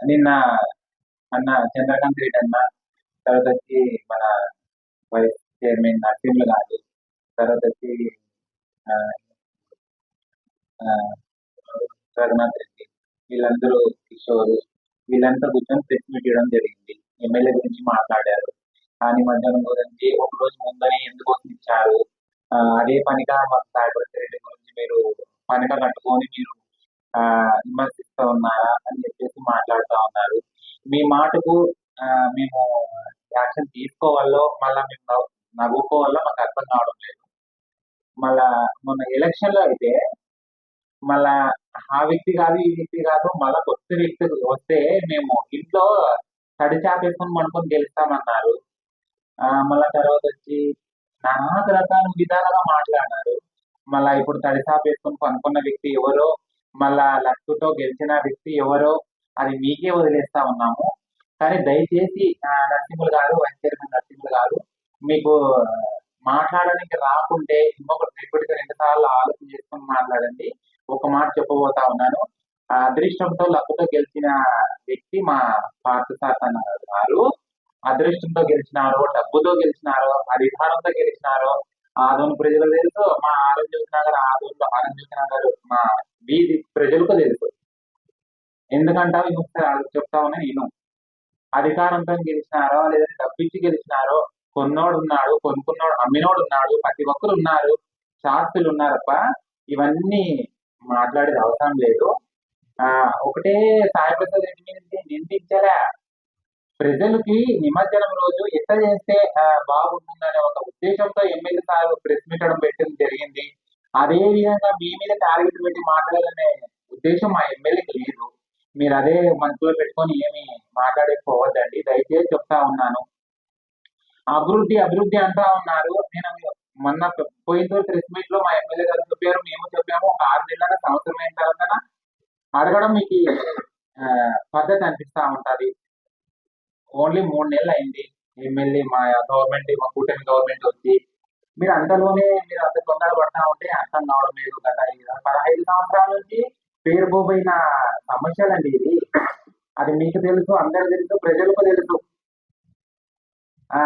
నిన్న అన్న చంద్రకాంత్ రెడ్డి అన్న తర్వాత వచ్చి మన వైస్ చైర్మన్ నరసింహ గారు తర్వాత వచ్చి రఘునాథ్ రెడ్డి వీళ్ళందరూ కిషోర్ వీళ్ళంతా కూర్చొని ప్రెస్ మీట్ ఇవ్వడం జరిగింది. ఎమ్మెల్యే గురించి మాట్లాడారు. కానీ మధ్యాహ్నం గురించి ఒక రోజు ముందని ఎందుకోసం ఇచ్చారు అదే పనిగా మాకు సాయిపతి రెడ్డి గురించి మీరు పనిగా కట్టుకొని మీరు విమర్శిస్తూ ఉన్నారా అని చెప్పేసి మాట్లాడుతూ ఉన్నారు. మీ మాటకు ఆ, మేము యాక్షన్ తీసుకోవాలో మళ్ళా మేము నవ్వుకోవాలో మాకు అర్థం కావడం లేదు. మళ్ళా మొన్న ఎలక్షన్లో అయితే మళ్ళా ఆ వ్యక్తి కాదు ఈ వ్యక్తి కాదు మళ్ళా కొత్త వ్యక్తి వస్తే మేము ఇంట్లో తడి చాపేసుకొని పడుకొని గెలుస్తామన్నారు. ఆ, మళ్ళా తర్వాత వచ్చి నానా రకాల విధాలుగా మాట్లాడినారు. మళ్ళా ఇప్పుడు తడి చాపేసుకొని పనుకున్న వ్యక్తి ఎవరో మళ్ళా లక్కుతో గెలిచిన వ్యక్తి ఎవరో అది మీకే వదిలేస్తా ఉన్నాము. కానీ దయచేసి నరసింహులు గారు వైస్ చైర్మన్ నరసింహులు గారు మీకు మాట్లాడడానికి రాకుంటే ఇంకొకటి రిపీట్గా రెండు సార్లు ఆలోచన చేసుకుని మాట్లాడండి. ఒక మాట చెప్పబోతా ఉన్నాను. ఆ అదృష్టంతో లక్కుతో గెలిచిన వ్యక్తి మా పార్థసారథన గారు. అదృష్టంతో గెలిచినారో డబ్బుతో గెలిచినారో అధికారంతో గెలిచినారో ఆదోని ప్రజలకు తెలుసు? మా ఆరోగ్య నగర్ ఆదోన్లో ఆరోగ్య నగర్ మా వీధి ప్రజలకు తెలుసు. ఎందుకంటే ఇంకొకసారి చెప్తా ఉన్నా నేను అధికారంతో గెలిచినారో లేదంటే డబ్బిచ్చి గెలిచినారో కొన్నోడు ఉన్నాడు కొనుక్కున్నోడు అమ్మినోడు ఉన్నాడు ప్రతి ఒక్కరు ఉన్నారు శాస్త్రులు ఉన్నారప్ప. ఇవన్నీ మాట్లాడేది అవసరం లేదు. ఆ ఒకటే సాయి ప్రసాద్ రెడ్డి మీద ప్రజలకి నిమజ్జనం రోజు ఎట్లా చేస్తే బాగుంటుందనే ఒక ఉద్దేశంతో ఎమ్మెల్యే సార్ ప్రెస్ మీట్ పెట్టడం జరిగింది. అదే విధంగా మీ మీద టార్గెట్ పెట్టి మాట్లాడాలనే ఉద్దేశం మా ఎమ్మెల్యేకి లేదు. మీరు అదే మనసులో పెట్టుకొని ఏమి మాట్లాడకపోవద్దండి. దయచేసి చెప్తా ఉన్నాను. అభివృద్ధి అభివృద్ధి అంటా ఉన్నారు. నేను మొన్న పోయిన ప్రెస్ మీట్లో మా ఎమ్మెల్యే గారు చెప్పారు మేము చెప్పాము. ఒక ఆరు నెలల సంవత్సరం అయిన తర్వాత అడగడం మీకు పద్ధతి అనిపిస్తా ఉంటది. ఓన్లీ మూడు నెలలు అయింది. ఎమ్మెల్యే మా గవర్నమెంట్ మా కూటమి గవర్నమెంట్ వచ్చి మీరు అంతలోనే మీరు అంత తొందర పడతా ఉంటే అర్థం కావడం లేదు గత పదహైదు సంవత్సరాల నుంచి సమస్యలు సమస్యలండి ఇది అది మీకు తెలుసు అందరికి తెలుసు ప్రజలకు తెలుసు. ఆ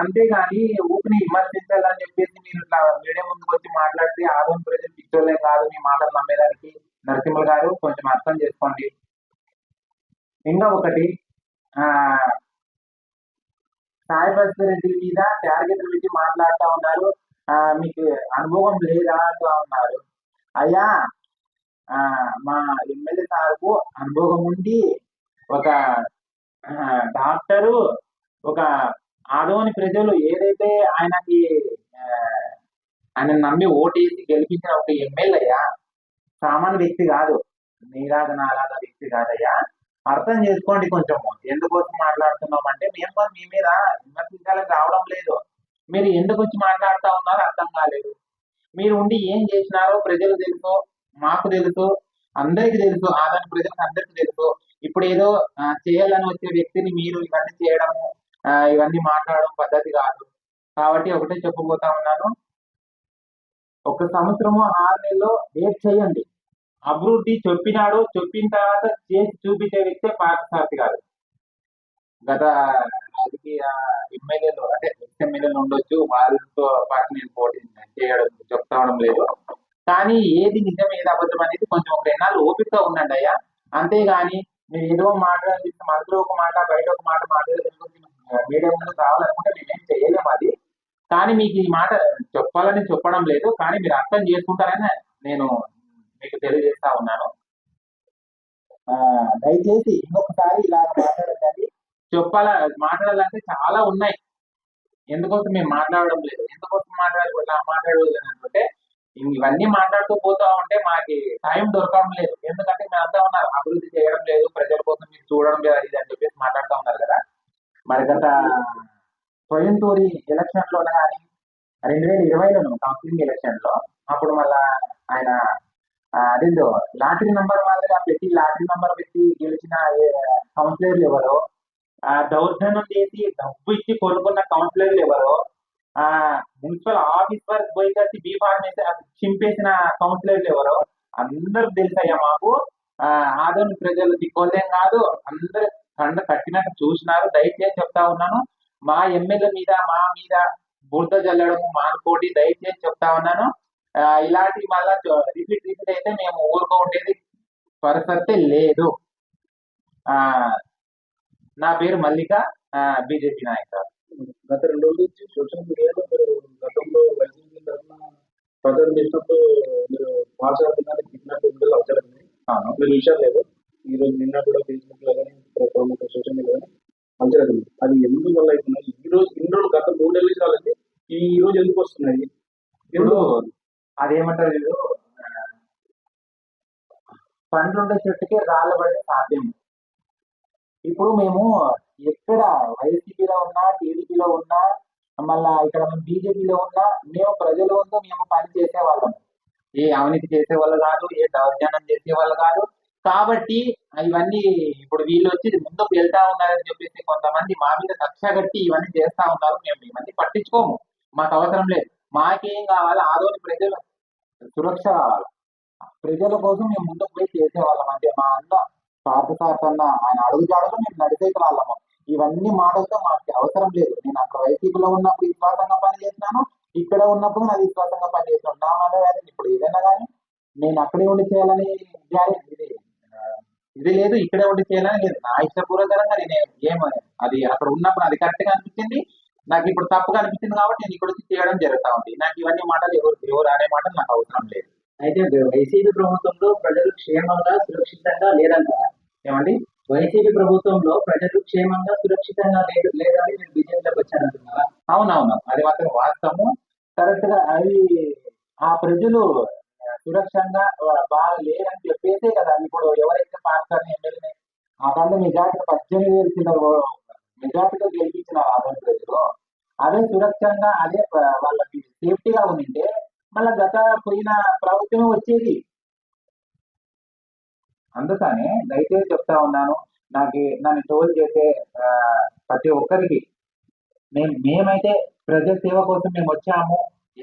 అంతేగాని ఊపిని విమర్శించాలని చెప్పేసి మీరు ఇట్లా మీడియా ముందుకు వచ్చి మాట్లాడితే ఆదోని ప్రజలు పిచ్చోలే కాదు మీ మాటలు నమ్మేదానికి నరసింహ గారు కొంచెం అర్థం చేసుకోండి. ఇంకా ఒకటి ఆ సాయి రెడ్డి మీద టార్గెట్ పెట్టి మాట్లాడుతూ ఉన్నారు. ఆ, మీకు అనుభవం లేదా అంటూ ఉన్నారు. అయ్యా ఆ, మా ఎమ్మెల్యే సార్కు అనుభవం ఉండి ఒక డాక్టరు ఒక ఆదోని ప్రజలు ఏదైతే ఆయనకి ఆయన నమ్మి ఓటేసి గెలిపించిన ఒక ఎమ్మెల్యేయా? సామాన్య వ్యక్తి కాదు. నీరాధన నాలాగా వ్యక్తి కాదయ్యా. అర్థం చేసుకోండి కొంచెం. ఎందుకోసం మాట్లాడుతున్నాం అంటే మేము మీ మీద విమర్శించాలని రావడం లేదు. మీరు ఎందుకు వచ్చి మాట్లాడుతా ఉన్నారో అర్థం కాలేదు. మీరు ఉండి ఏం చేసినారో ప్రజలు తెలుసు మాకు తెలుసు అందరికి తెలుసు ఆదాని ప్రజలకు అందరికి తెలుసు. ఇప్పుడు ఏదో చేయాలని వచ్చే వ్యక్తిని మీరు ఇవన్నీ చేయడము ఇవన్నీ మాట్లాడడం పద్ధతి కాదు. కాబట్టి ఒకటే చెప్పబోతా ఉన్నాను. ఒక సంవత్సరము ఆరు నెలలో వెయిట్ చేయండి. అభివృద్ధి చెప్పినాడు చెప్పిన తర్వాత చేసి చూపించే వ్యక్తే పార్థసారథి గారు. గత రాజకీయ ఎమ్మెల్యేలు అంటే ఎక్స్ ఎమ్మెల్యేలు ఉండొచ్చు వాళ్ళతో పాటు నేను పోటీ చేయడం చెప్తావడం లేదు. కానీ ఏది నిజం ఏది అబద్ధం అనేది కొంచెం ఒక ఎన్నాళ్ళు ఓపిక ఉండండి అయ్యా. అంతేగాని మీరు ఏదో మాట్లాడాలి మనసులో ఒక మాట బయట ఒక మాట మాట్లాడే మీడియా ముందు కావాలనుకుంటే మేమేం చేయలేము అది. కానీ మీకు ఈ మాట చెప్పాలని చెప్పడం లేదు కానీ మీరు అర్థం చేసుకుంటారని నేను మీకు తెలియజేస్తా ఉన్నాను. ఆ, దయచేసి ఇంకొకసారి ఇలా మాట్లాడదండి చెప్పాల మాట్లాడాలంటే చాలా ఉన్నాయి. ఎందుకోసం మేము మాట్లాడడం లేదు? ఎందుకోసం మాట్లాడ మాట్లాడలేదు అంటే ఇవన్నీ మాట్లాడుతూ పోతా ఉంటే మాకి టైం దొరకడం లేదు. ఎందుకంటే మేము అంతా ఉన్నారు. అభివృద్ధి చేయడం లేదు ప్రజల కోసం మీరు చూడడం లేదు ఇది అని చెప్పేసి మాట్లాడుతూ ఉన్నారు కదా. మరి గత కోయంతూరి ఎలక్షన్లో కానీ రెండు వేల ఇరవైలోను కౌన్సిలింగ్ ఎలక్షన్లో అప్పుడు మళ్ళా ఆయన అదేందో లాటరీ నంబర్ మాదిరిగా పెట్టి లాటరీ నంబర్ పెట్టి గెలిచిన కౌన్సిలర్లు ఎవరో ఆ దౌర్జన్యం చేసి డబ్బు ఇచ్చి కొనుక్కున్న కౌన్సిలర్లు ఎవరో ఆ మున్సిపల్ ఆఫీస్ వరకు పోయి కలిసి బీ ఫార్మ్ వేసి అది చింపేసిన కౌన్సిలర్లు ఎవరో అందరూ తెలుసయ్యా మాకు. ఆదోని ప్రజలు దిక్కోలేం కాదు. అందరు కండ కట్టినట్టు చూసినారు. దయచేసి చెప్తా ఉన్నాను. మా ఎమ్మెల్యే మీద మా మీద బురద జల్లడం మానుకోటి దయచేసి చెప్తా ఉన్నాను. ఆ, ఇలాంటి మళ్ళా రిపీట్ రిపీట్ అయితే మేము ఊరుకో ఉండేది. పరిస్థితి లేదు. ఆ నా పేరు మల్లిక బీజేపీ నాయకుడు గత రెండు రోజుల నుంచి సోషల్ మీడియాలో మీరు గతంలో వైసీపీ తరఫున ప్రచారం చేసినప్పుడు మీరు మాట్లాడుతున్నారు కిడ్నాప్ వీడియోలు అవసరమైంది మీరు విషయాలు లేదు ఈ రోజు నిన్న కూడా ఫేస్బుక్లో కానీ సోషల్ మీడియా కానీ అవసరం అది ఎందుకు వల్ల అవుతున్నాయి ఈ రోజు ఇన్ని రోజులు గత మూడేళ్ళ నుంచి రాలేదు. ఈ ఈ రోజు ఎందుకు వస్తున్నాయి? ఇప్పుడు అదేమంటారు వీళ్ళు? పండ్లుండే చెట్టుకి రాళ్ళ పడే సాధ్యం. ఇప్పుడు మేము ఎక్కడ వైసీపీలో ఉన్నా టీడీపీలో ఉన్నా మళ్ళా ఇక్కడ మేము బీజేపీలో ఉన్నా మేము ప్రజల ముందు మేము పని చేసే వాళ్ళం ఏ అవినీతి చేసే వాళ్ళు కాదు ఏ దౌర్జన్యం చేసే వాళ్ళు కాదు. కాబట్టి ఇవన్నీ ఇప్పుడు వీళ్ళు వచ్చి ముందుకు వెళ్తా ఉన్నారని చెప్పేసి కొంతమంది మా మీద కక్ష కట్టి ఇవన్నీ చేస్తా ఉన్నారు. మేము ఇవన్నీ పట్టించుకోము. మాకు అవసరం లేదు. మాకేం కావాలి? ఆదోని ప్రజలు సురక్ష. రావాలి ప్రజల కోసం మేము ముందుకు పోయి చేసేవాళ్ళం. అంటే మా అన్న పార్థ సార్ అన్న ఆయన అడుగుజాడలో మేము నడిచే వాళ్ళము ఇవన్నీ మాటలతో మాకు అవసరం లేదు. నేను అక్కడ వైసీపీలో ఉన్నప్పుడు విశ్వాసంగా పనిచేసినాను. ఇక్కడ ఉన్నప్పుడు నాది విశ్వాసంగా పనిచేస్తున్నాను నా మనోవేదన ఇప్పుడు ఏదైనా కానీ నేను అక్కడే ఉండి చేయాలని ఇది ఇది లేదు. ఇక్కడే ఉండి చేయాలని లేదు. నా ఇష్టపూర్వకంగా నేను ఏమని అది అక్కడ ఉన్నప్పుడు అది కరెక్ట్గా అనిపించింది. నాకు ఇప్పుడు తప్పుగా అనిపించింది కాబట్టి నేను ఇక్కడ వచ్చి చేయడం జరుగుతా ఉంది. నాకు ఇవన్నీ మాటలు ఎవరు ఎవరు అనే మాటలు నాకు అవసరం లేదు. అయితే వైసీపీ ప్రభుత్వంలో ప్రజలు క్షేమంగా సురక్షితంగా లేదంట ఏమండి? వైసీపీ ప్రభుత్వంలో ప్రజలు క్షేమంగా సురక్షితంగా లేదు లేదని మీరు బీజేపీలోకి వచ్చారంటున్నారా అవునవును. అది మాత్రం వాస్తవము. కరెక్ట్గా అది ఆ ప్రజలు సురక్షంగా బాగా లేరని చెప్పేసే కదా. ఇప్పుడు ఎవరైతే పాస్టర్ ఎమ్మెల్యేని ఆ కంటే మెజార్టీ పద్దెనిమిది వేలు చిల్లర మెజార్టీతో గెలిపించినారు ఆంధ్ర ప్రజలు అదే సురక్షంగా అదే వాళ్ళకి సేఫ్టీగా ఉండింటే మళ్ళీ గత పోయిన ప్రభుత్వమే వచ్చేది. అందుకని దయచేసి చెప్తా ఉన్నాను నాకు నన్ను ట్రోల్ చేసే ప్రతి ఒక్కరికి. మేము మేమైతే ప్రజల సేవ కోసం మేము వచ్చాము.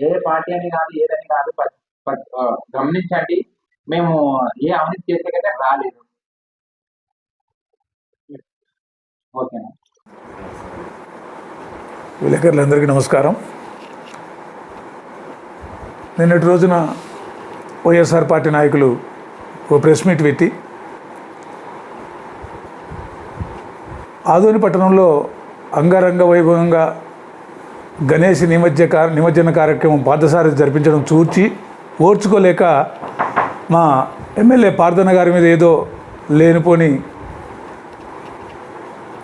ఏ పార్టీ అని కాదు ఏదని కాదు గమనించండి. మేము ఏ అవినీతి కదా రాలేదు. ఓకేనా? విలేకరులందరికీ నమస్కారం. నిన్నటి రోజున వైఎస్ఆర్ పార్టీ నాయకులు ఓ ప్రెస్ మీట్ పెట్టి ఆదోని పట్టణంలో అంగరంగ వైభవంగా గణేష్ నిమజ్జ నిమజ్జన కార్యక్రమం పాదసారి జరిపించడం చూచి ఓర్చుకోలేక మా ఎమ్మెల్యే పార్థన గారి మీద ఏదో లేనిపోని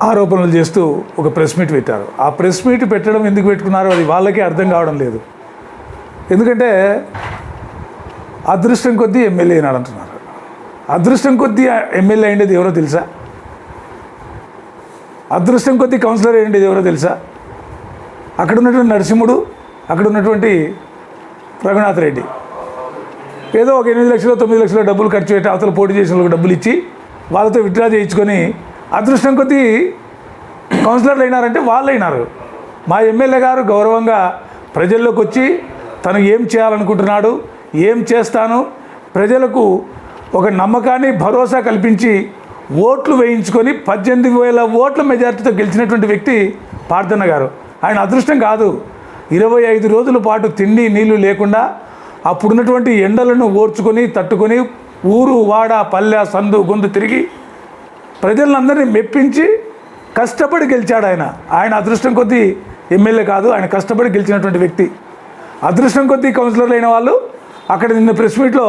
ఆరోపణలు చేస్తూ ఒక ప్రెస్ మీట్ పెట్టారు. ఆ ప్రెస్ మీట్ పెట్టడం ఎందుకు పెట్టుకున్నారో అది వాళ్ళకే అర్థం కావడం లేదు. ఎందుకంటే అదృష్టం కొద్దీ ఎమ్మెల్యే అయినాడు అంటున్నారు. అదృష్టం కొద్దీ ఎమ్మెల్యే అయ్యేది ఎవరో తెలుసా? అదృష్టం కొద్దీ కౌన్సిలర్ అయ్యేది ఎవరో తెలుసా? అక్కడ ఉన్నటువంటి నరసింహుడు అక్కడ ఉన్నటువంటి రఘునాథ్ రెడ్డి. ఏదో ఒక ఎనిమిది లక్షలు తొమ్మిది లక్షల డబ్బులు ఖర్చు పెట్టి అవతల పోటీ చేసిన డబ్బులు ఇచ్చి వాళ్ళతో విత్డ్రా చేయించుకొని అదృష్టం కొద్దీ కౌన్సిలర్లు అయినారంటే వాళ్ళు అయినారు మా ఎమ్మెల్యే గారు గౌరవంగా ప్రజల్లోకి వచ్చి తను ఏం చేయాలనుకుంటున్నాడు ఏం చేస్తాను ప్రజలకు ఒక నమ్మకాన్ని భరోసా కల్పించి ఓట్లు వేయించుకొని పద్దెనిమిది వేల ఓట్ల మెజార్టీతో గెలిచినటువంటి వ్యక్తి పార్థన్న గారు. ఆయన అదృష్టం కాదు. ఇరవై ఐదు రోజుల పాటు తిండి నీళ్ళు లేకుండా అప్పుడున్నటువంటి ఎండలను ఓర్చుకొని తట్టుకొని ఊరు వాడ పల్లె సందు గొంతు తిరిగి ప్రజలందరినీ మెప్పించి కష్టపడి గెలిచాడు ఆయన. ఆయన అదృష్టం కొద్దీ ఎమ్మెల్యే కాదు ఆయన కష్టపడి గెలిచినటువంటి వ్యక్తి. అదృష్టం కొద్దీ కౌన్సిలర్లు అయిన వాళ్ళు అక్కడ నిన్న ప్రెస్ మీట్లో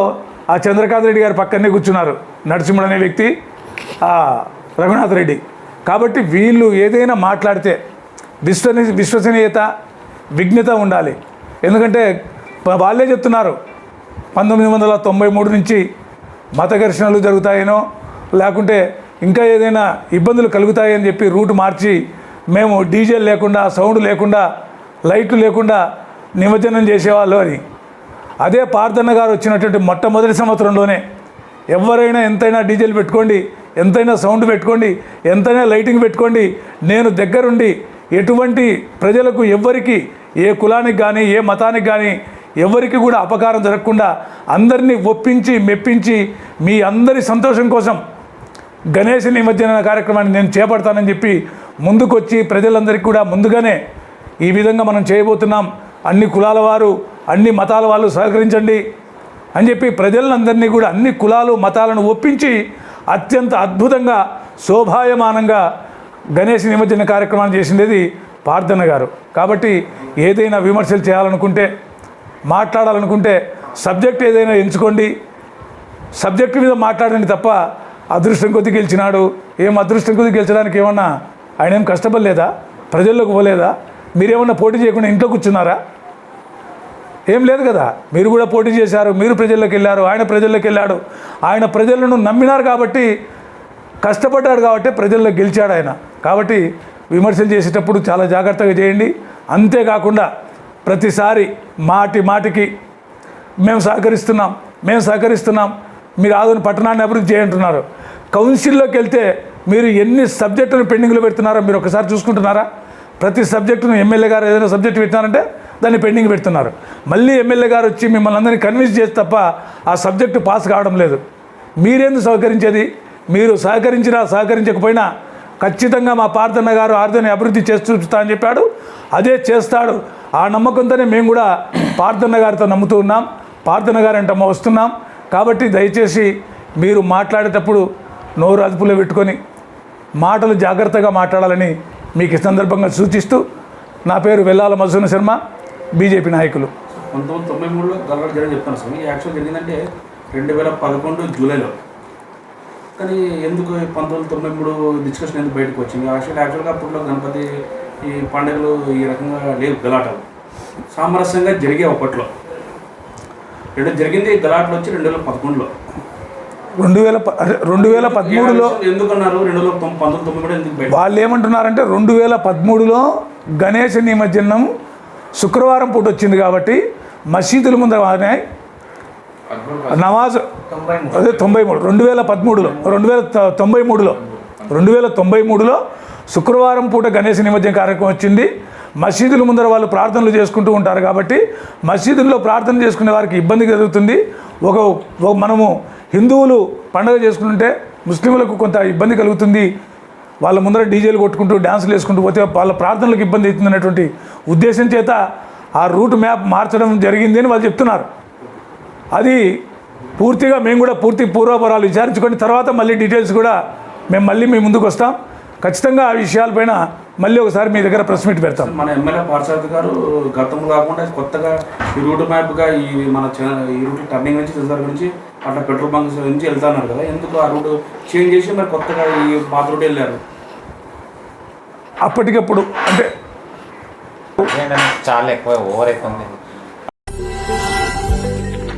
ఆ చంద్రకాంత్ రెడ్డి గారి పక్కనే కూర్చున్నారు. నరసింహుడు అనే వ్యక్తి రఘునాథ్ రెడ్డి. కాబట్టి వీళ్ళు ఏదైనా మాట్లాడితే విశ్వని విశ్వసనీయత విఘ్నత ఉండాలి. ఎందుకంటే వాళ్ళే చెప్తున్నారు పంతొమ్మిది వందల తొంభై మూడు నుంచి మత ఘర్షణలు జరుగుతాయేనో లేకుంటే ఇంకా ఏదైనా ఇబ్బందులు కలుగుతాయని చెప్పి రూట్ మార్చి మేము డీజేలు లేకుండా సౌండ్ లేకుండా లైట్లు లేకుండా నిమజ్జనం చేసేవాళ్ళు అని. అదే పార్థన్న గారు వచ్చినటువంటి మొట్టమొదటి సంవత్సరంలోనే ఎవరైనా ఎంతైనా డీజేలు పెట్టుకోండి ఎంతైనా సౌండ్ పెట్టుకోండి ఎంతైనా లైటింగ్ పెట్టుకోండి నేను దగ్గరుండి ఎటువంటి ప్రజలకు ఎవ్వరికి ఏ కులానికి కానీ ఏ మతానికి కానీ ఎవరికి కూడా అపకారం జరగకుండా అందరినీ ఒప్పించి మెప్పించి మీ అందరి సంతోషం కోసం గణేష్ నిమజ్జన కార్యక్రమాన్ని నేను చేపడతానని చెప్పి ముందుకొచ్చి ప్రజలందరికీ కూడా ముందుగానే ఈ విధంగా మనం చేయబోతున్నాం. అన్ని కులాల వారు అన్ని మతాల వాళ్ళు సహకరించండి అని చెప్పి ప్రజలందరినీ కూడా అన్ని కులాలు మతాలను ఒప్పించి అత్యంత అద్భుతంగా శోభాయమానంగా గణేష్ నిమజ్జన కార్యక్రమాన్ని చేసిండేది పార్థన గారు. కాబట్టి ఏదైనా విమర్శలు చేయాలనుకుంటే మాట్లాడాలనుకుంటే సబ్జెక్ట్ ఏదైనా ఎంచుకోండి. సబ్జెక్ట్ మీద మాట్లాడండి తప్ప అదృష్టం కొద్ది గెలిచినాడు. ఏం అదృష్టం కొద్ది గెలిచడానికి ఏమన్నా ఆయన ఏం కష్టపడలేదా? ప్రజల్లోకి పోలేదా? మీరేమన్నా పోటీ చేయకుండా ఇంట్లో కూర్చున్నారా? ఏం లేదు కదా. మీరు కూడా పోటీ చేశారు. మీరు ప్రజల్లోకి వెళ్ళారు. ఆయన ప్రజల్లోకి వెళ్ళాడు. ఆయన ప్రజలను నమ్మినారు కాబట్టి కష్టపడ్డాడు కాబట్టి ప్రజల్లో గెలిచాడు ఆయన. కాబట్టి విమర్శలు చేసేటప్పుడు చాలా జాగ్రత్తగా చేయండి. అంతేకాకుండా ప్రతిసారి మాటి మాటికి మేము సహకరిస్తున్నాం. మేము సహకరిస్తున్నాం. మీరు ఆదోని పట్టణాన్ని అభివృద్ధి చేయంటున్నారు. కౌన్సిల్లోకి వెళ్తే మీరు ఎన్ని సబ్జెక్టులను పెండింగ్లో పెడుతున్నారో మీరు ఒకసారి చూసుకుంటున్నారా? ప్రతి సబ్జెక్టును ఎమ్మెల్యే గారు ఏదైనా సబ్జెక్టు పెట్టినారంటే దాన్ని పెండింగ్ పెడుతున్నారు. మళ్ళీ ఎమ్మెల్యే గారు వచ్చి మిమ్మల్ని అందరినీ కన్విన్స్ చేసి తప్ప ఆ సబ్జెక్టు పాస్ కావడం లేదు. మీరేందు సహకరించేది? మీరు సహకరించినా సహకరించకపోయినా ఖచ్చితంగా మా పార్థన్న గారు ఆర్దని అభివృద్ధి చేస్తూ అని చెప్పాడు. అదే చేస్తాడు. ఆ నమ్మకంతోనే మేము కూడా పార్థన్న గారితో నమ్ముతూ ఉన్నాం. పార్థన్న గారు వస్తున్నాం. కాబట్టి దయచేసి మీరు మాట్లాడేటప్పుడు నోరు అదుపులో పెట్టుకొని మాటలు జాగ్రత్తగా మాట్లాడాలని మీకు ఈ సందర్భంగా సూచిస్తూ నా పేరు వెల్లాల మధుసూన శర్మ బీజేపీ నాయకులు. పంతొమ్మిది తొంభై మూడులో గలవాడ జరిగింది చెప్తాను సార్ ఈ యాక్చువల్ జరిగిందంటే రెండు వేల పదకొండు జూలైలో. కానీ ఎందుకు పంతొమ్మిది తొంభై మూడు డిస్కషన్ ఎందుకు బయటకు వచ్చింది? యాక్చువల్ యాక్చువల్గా అప్పట్లో గణపతి ఈ పండుగలు ఈ రకంగా లేవు గలాటలు. సామరస్యంగా జరిగే అప్పట్లో. రెండు జరిగింది గలాట్లు వచ్చి రెండు వేల పదకొండులో. రెండు వేల రెండు వేల పదమూడులో ఎందుకన్నారు రెండు వేల తొమ్- పంతొమ్మిది తొమ్మిది కూడా ఎందుకు బయట వాళ్ళు ఏమంటున్నారంటే రెండు వేల పదమూడులో గణేష నిమజ్జనం శుక్రవారం పూట వచ్చింది కాబట్టి మసీదుల ముందర వారినాయి నమాజ్ అదే తొంభై మూడు రెండు వేల పదమూడులో రెండు వేల తొంభై మూడులో రెండు వేల తొంభై మూడులో శుక్రవారం పూట గణేష నిమజ్జన కార్యక్రమం వచ్చింది. మసీదుల ముందర వాళ్ళు ప్రార్థనలు చేసుకుంటూ ఉంటారు కాబట్టి మసీదుల్లో ప్రార్థన చేసుకునే వారికి ఇబ్బంది కలుగుతుంది. ఒక మనము హిందువులు పండగ చేసుకుంటుంటే ముస్లింలకు కొంత ఇబ్బంది కలుగుతుంది. వాళ్ళ ముందర డీజేలు కొట్టుకుంటూ డ్యాన్సులు వేసుకుంటూ పోతే వాళ్ళ ప్రార్థనలకు ఇబ్బంది అవుతుంది అనేటువంటి ఉద్దేశం చేత ఆ రూట్ మ్యాప్ మార్చడం జరిగింది అని వాళ్ళు చెప్తున్నారు. అది పూర్తిగా మేము కూడా పూర్తి పూర్వపరాలు విచారించుకొని తర్వాత మళ్ళీ డీటెయిల్స్ కూడా మేము మళ్ళీ మీ ముందుకు వస్తాం. ఖచ్చితంగా ఆ విషయాలపైన మళ్ళీ ఒకసారి మీ దగ్గర ప్రెస్ మీట్ పెడతాం. మన ఎమ్మెల్యే పార్సారథి గారు గతంలో కాకుండా కొత్తగా ఈ రూట్ మ్యాప్గా ఈ మన ఈ రూట్ టర్నింగ్ నుంచి సిద్ధార్ నుంచి అట్లా పెట్రోల్ బంక్స్ నుంచి వెళ్తున్నారు కదా ఎందుకు ఆ రూట్ చేంజ్ చేసి మరి కొత్తగా ఈ పాత రూట్ వెళ్ళారు? అప్పటికప్పుడు అంటే చాలా ఎక్కువ ఓవర్ అయిపోయింది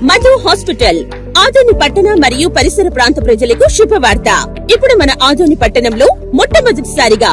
మధు హాస్పిటల్ ఆదోని పట్టణ మరియు పరిసర ప్రాంత ప్రజలకు శుభవార్త. ఇప్పుడు మన ఆదోని పట్టణంలో మొట్టమొదటిసారిగా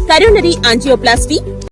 coronary angioplasty